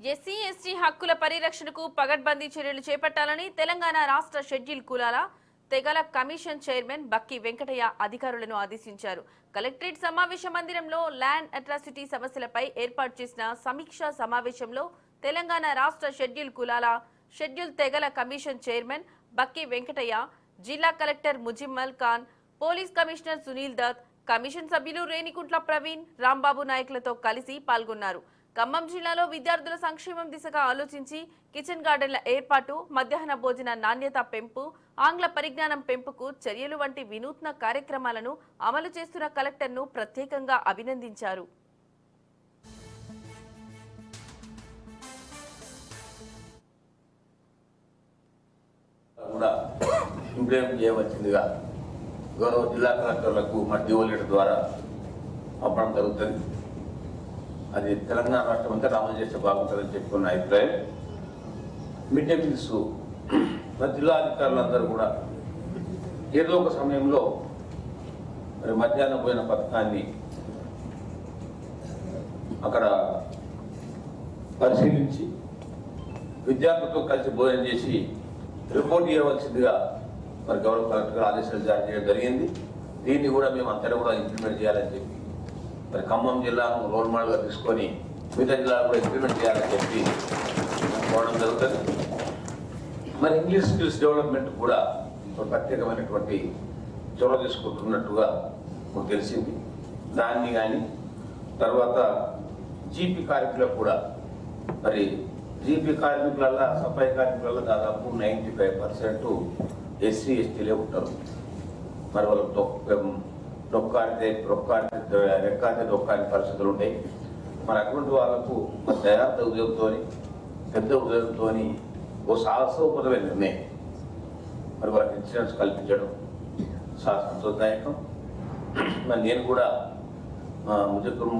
SC ST హక్కుల పరిరక్షణకు పగడ్బందీ చర్యలు చేపట్టాలని తెలంగాణ రాష్ట్ర షెడ్యూల్ కులాల తెగల కమిషన్ చైర్మన్ బక్కి వెంకటయ్య అధికారులను ఆదేశించారు. కలెక్టరేట్ సమావేశ మందిరంలో ల్యాండ్ అట్రాసిటీ సమస్యలపై ఏర్పాటు చేసిన సమీక్షా సమావేశంలో తెలంగాణ రాష్ట్ర షెడ్యూల్ కులాల షెడ్యూల్ తెగల కమిషన్ చైర్మన్ బక్కి వెంకటయ్య జిల్లా collector Muzammil Khan police commissioner Sunil Dutt commission సభ్యులు రేణికుంట్ల ప్రవీణ్ రాంబాబు నాయకులతో కలిసి పాల్గొన్నారు. ఖమ్మం జిల్లాలో విద్యార్థుల సంక్షేమం దిశగా ఆలోచించి కిచెన్ గార్డెన్ల ఏర్పాటు మధ్యాహ్న భోజన నాణ్యత పెంపు ఆంగ్ల పరిజ్ఞానం పెంపుకు చర్యలు వంటి వినూత్న కార్యక్రమాలను అమలు చేస్తున్న కలెక్టర్ను ప్రత్యేకంగా అభినందించారు. కూడా ఇంప్లిమెంట్ గౌరవ జిల్లా కలెక్టర్లకు మా డిఓలీల ద్వారా పంపడం జరుగుతుంది. అది తెలంగాణ రాష్ట్రం అంతా అమలు చేస్తే బాగుంటుందని చెప్పుకున్న అభిప్రాయం. మిడ్ డే మీల్స్ మరి జిల్లా అధికారులందరూ కూడా ఏదో ఒక సమయంలో మరి మధ్యాహ్నం పోయిన పథకాన్ని అక్కడ పరిశీలించి విద్యార్థులతో కలిసి భోజనం చేసి రిపోర్ట్ ఇవ్వవలసిందిగా మరి గౌరవ కలెక్టర్ ఆదేశాలు జారీ చేయడం జరిగింది. దీన్ని కూడా మేము అంతటా కూడా ఇంప్లిమెంట్ చేయాలని చెప్పి మరి ఖమ్మం జిల్లాను రోల్ మోడల్గా తీసుకొని మిగతా జిల్లాలు కూడా ఇంప్లిమెంట్ చేయాలని చెప్పి కోవడం జరుగుతుంది. మరి ఇంగ్లీష్ స్కిల్స్ డెవలప్మెంట్ కూడా ఒక ప్రత్యేకమైనటువంటి చొరవ తీసుకుంటున్నట్టుగా మాకు తెలిసింది. దాన్ని కానీ తర్వాత జీపీ కార్మికులకు కూడా మరి జీపీ కార్మికులల్లా సఫాయి కార్మికులలో దాదాపు నైంటీ ఫైవ్ పర్సెంట్ ఎస్సీ ఎస్టీలే ఉంటారు. మరి వాళ్ళు డొక్కాడితే రొక్కాడితే రెక్కాడితే డొక్కాని పరిస్థితులు ఉంటాయి. మరి అటువంటి వాళ్ళకు దయార్థ ఉదయంతో పెద్ద ఉదయంతో ఓ సాహసోపదమైన నిర్ణయం మరి వాళ్ళకి ఇన్సూరెన్స్ కల్పించడం చాలా సంతోషదాయకం మరి నేను కూడా ముజక్కురు